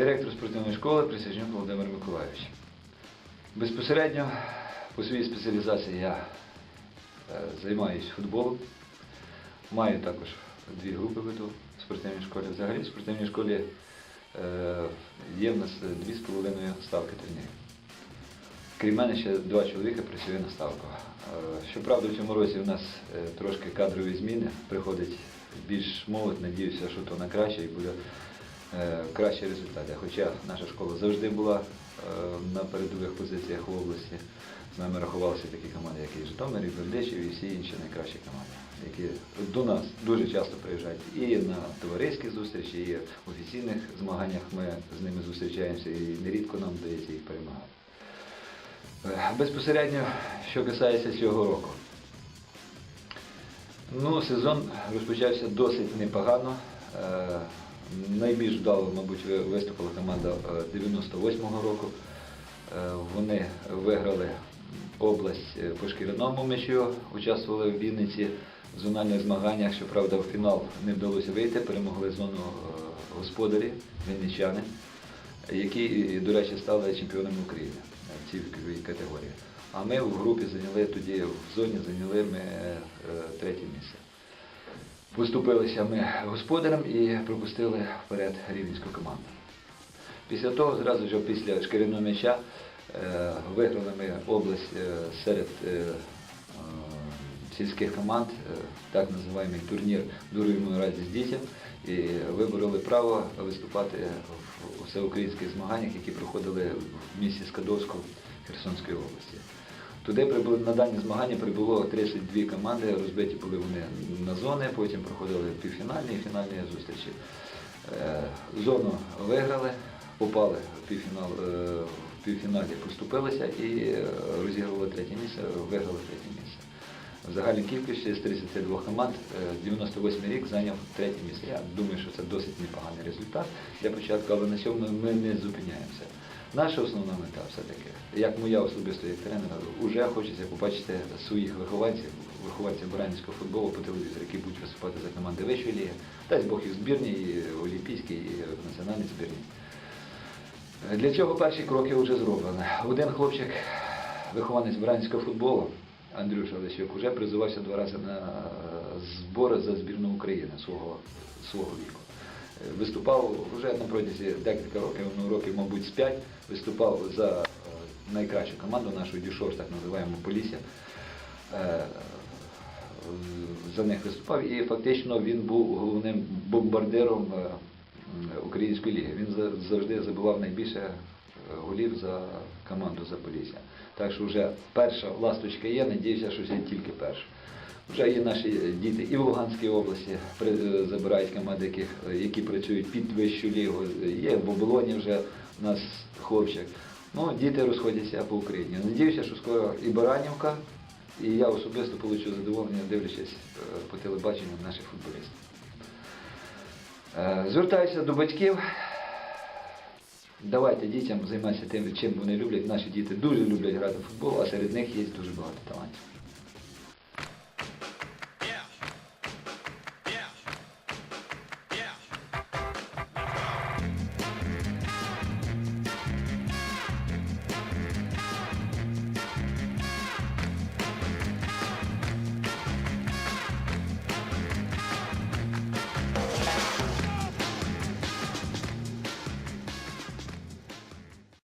директор спортивної школи Присяжнюк Володимир Миколайович. Безпосередньо по своїй спеціалізації я е, займаюся футболом. Маю також дві групи веду в спортивній школі. Взагалі в спортивній школі е, є в нас дві з половиною ставки тренерів. Крім мене ще два чоловіка працює на ставку. Е, Щоправда, в цьому році у нас трошки кадрові зміни, приходить більш молодь, надіюся, що то на краще і буде кращі результати. Хоча наша школа завжди була е, на передових позиціях в області. З нами рахувалися такі команди, як і Житомир, і Бердичів, і всі інші найкращі команди, які до нас дуже часто приїжджають і на товариські зустрічі, і в офіційних змаганнях ми з ними зустрічаємося і нерідко нам вдається їх перемагати. Е, Безпосередньо, що касається цього року. Ну, сезон розпочався досить непогано. Е, Найбільш вдало, мабуть, виступила команда е, 98-го року. Е, Вони виграли область е, по шкіряному м'ячу, участвували в Вінниці в зональних змаганнях. Щоправда, в фінал не вдалося вийти, перемогли зону е, господарі, вінничани, які, до речі, стали чемпіонами України в цій категорії. А ми в групі зайняли тоді, в зоні зайняли ми е, третє місце. Поступилися ми господарям і пропустили вперед рівненську команду. Після того, зразу ж після шкіряного м'яча, е, виграли ми область е, серед е, сільських команд, так називаємо турнір Дуруємо радість дітям, і вибороли право виступати в всеукраїнських змаганнях, які проходили в місті Скадовську Херсонської області. Туди прибули на дані змагання прибуло 32 команди, розбиті були вони на зони, потім проходили півфінальні і фінальні зустрічі. Е, Зону виграли, попали в півфінал, е, в півфіналі поступилися і е, розігрували третє місце, виграли третє місце. В загальній кількості з 32 команд е, 98 рік зайняв третє місце. Я думаю, що це досить непоганий результат для початку, але на цьому ми не зупиняємося. Наша основна мета все-таки, як моя особисто як тренера, вже хочеться побачити своїх вихованців, вихованців баранівського футболу по телевізору, які будуть виступати за команди вищої ліги, дасть Бог і в збірній, і олімпійській, і в національній збірній. Для цього перші кроки вже зроблені. Один хлопчик, вихованець бранського футболу, Андрюша Лещук, вже призивався два рази на е, збори за збірну України свого, свого віку. Е, Виступав вже на протязі декілька років, ну років, мабуть, з п'ять, виступав за е, найкращу команду нашу Дюшор, так називаємо Полісся. За них виступав і фактично він був головним бомбардиром української ліги. Він завжди забивав найбільше голів за команду за Так що вже перша ласточка є, надіюся, що це тільки перша. Вже є наші діти і в Луганській області е, забирають команди, яких, е, які працюють під вищу лігу. Є в Оболоні вже у нас хлопчик. Ну, діти розходяться по Україні. Надіюся, що скоро і Баранівка, і я особисто получу задоволення, дивлячись е, по телебаченню наших футболістів. Звертаюся до батьків. Давайте дітям займатися тим, чим вони люблять. Наші діти дуже люблять грати в футбол, а серед них є дуже багато талантів.